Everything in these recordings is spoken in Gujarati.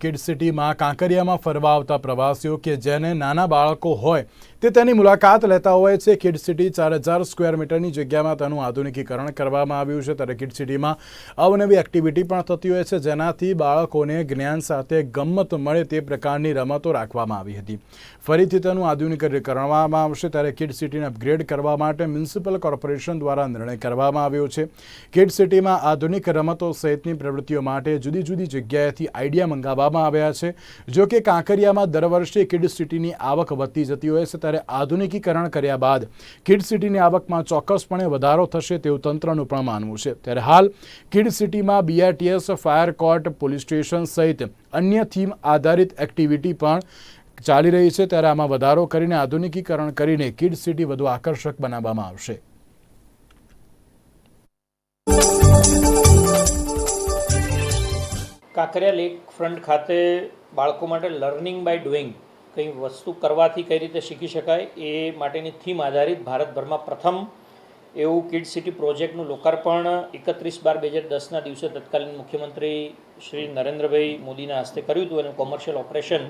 કિડ સિટીમાં કાંકરિયામાં ફરવા આવતા પ્રવાસીઓ કે જેને નાના બાળકો હોય, તે તેની મુલાકાત લેતા હોય છે. કિડ સિટી ચાર હજાર સ્ક્વેર મીટરની જગ્યામાં તેનું આધુનિકીકરણ કરવામાં આવ્યું છે. ત્યારે કિડ સિટીમાં અવનવી એક્ટિવિટી પણ થતી હોય છે, જેનાથી બાળકોને જ્ઞાન સાથે ગમ્મત મળે તે પ્રકારની રમતો રાખવામાં આવી હતી. ફરીથી તેનું આધુનિકરણ કરવામાં આવશે. ત્યારે કિડ સિટીને અપગ્રેડ કરવા માટે મ્યુનિસિપલ કોર્પોરેશન દ્વારા નિર્ણય કરવામાં આવ્યો છે. કિડ સિટીમાં આધુનિક રમતો સહિતની પ્રવૃત્તિઓ માટે જુદી જુદી જગ્યાએથી આઈડિયા મંગાવવામાં આવ્યા છે. જો કે કાંકરિયામાં દર વર્ષે કિડ સિટીની આવક વધતી જતી હોય છે ત્યારે આધુનિકીકરણ કર્યા બાદ કિડ સિટીની આવકમાં ચોક્કસપણે વધારો થશે તેવું તંત્રનું પણ માનવું છે. ત્યારે હાલ કિડ સિટીમાં BRTS fire court, police station સહિત અન્ય થીમ આધારિત એક્ટિવિટી પણ ચાલી રહી છે. ત્યારે આમાં વધારો કરીને આધુનિકીકરણ કરીને કિડ સિટી વધુ આકર્ષક બનાવવામાં આવશે. કાંકરિયા લેક ફ્રન્ટ ખાતે બાળકો માટે લર્નિંગ બાય ડુઈંગ કંઈ વસ્તુ કરવાથી કઈ રીતે શીખી શકાય એ માટેની થીમ આધારિત ભારતભરમાં પ્રથમ એવું કિડ સિટી પ્રોજેક્ટનું લોકાર્પણ એકત્રીસ બાર બે હજાર દસના દિવસે તત્કાલીન મુખ્યમંત્રી શ્રી નરેન્દ્રભાઈ મોદીના હસ્તે કર્યું હતું અને કોમર્શિયલ ઓપરેશન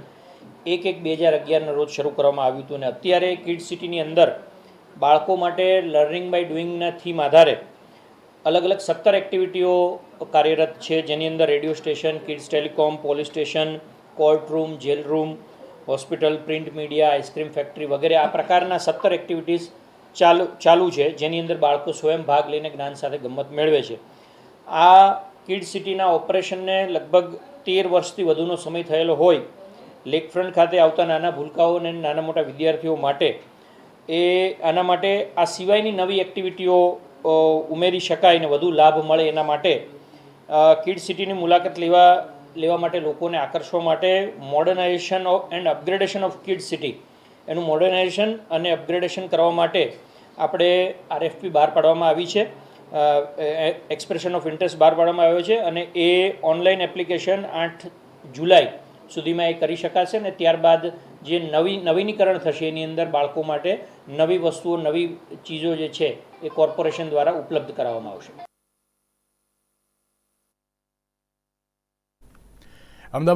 એક એક બે હજાર અગિયારના રોજ શરૂ કરવામાં આવ્યું હતું. અને અત્યારે કિડ સિટીની અંદર બાળકો માટે લર્નિંગ બાય ડુઈંગના થીમ આધારે અલગ અલગ સત્તર એક્ટિવિટીઓ કાર્યરત છે. જેની અંદર radio station, kids telecom, police station courtroom jail room, hospital, print media, ice cream factory વગેરે આ પ્રકારના સત્તર એક્ટિવિટીઝ ચાલુ ચાલુ છે. જેની અંદર બાળકો સ્વયં ભાગ લઈને જ્ઞાન સાથે ગમત મેળવે છે. આ કિડ સિટીના ઓપરેશનને લગભગ તેર વર્ષથી વધુનો સમય થયેલો હોય. લેકફ્રન્ટ ખાતે આવતા નાના ભૂલકાઓ અને નાના મોટા વિદ્યાર્થીઓ માટે એ, આના માટે આ સિવાયની નવી એક્ટિવિટીઓ ઉમેરી શકાય અને વધુ લાભ મળે એના માટે કિડ સિટીની મુલાકાત લેવા લેવા માટે લોકોને આકર્ષવા માટે modernization of and upgradation of kid city. એનું મોડર્નાઇઝેશન અને અપગ્રેડેશન કરવા માટે આપણે આરએફપી બહાર પાડવામાં આવી છે એક્સપ્રેશન ઓફ ઇન્ટરેસ્ટ બહાર પાડવામાં આવ્યો છે અને એ ઓનલાઈન એપ્લિકેશન આઠ જુલાઈ સુધીમાં એ કરી શકાશે ને ત્યારબાદ જે નવી નવીનીકરણ થશે એની અંદર બાળકો માટે નવી વસ્તુઓ, નવી ચીજો જે છે એ કોર્પોરેશન દ્વારા ઉપલબ્ધ કરાવવામાં આવશે.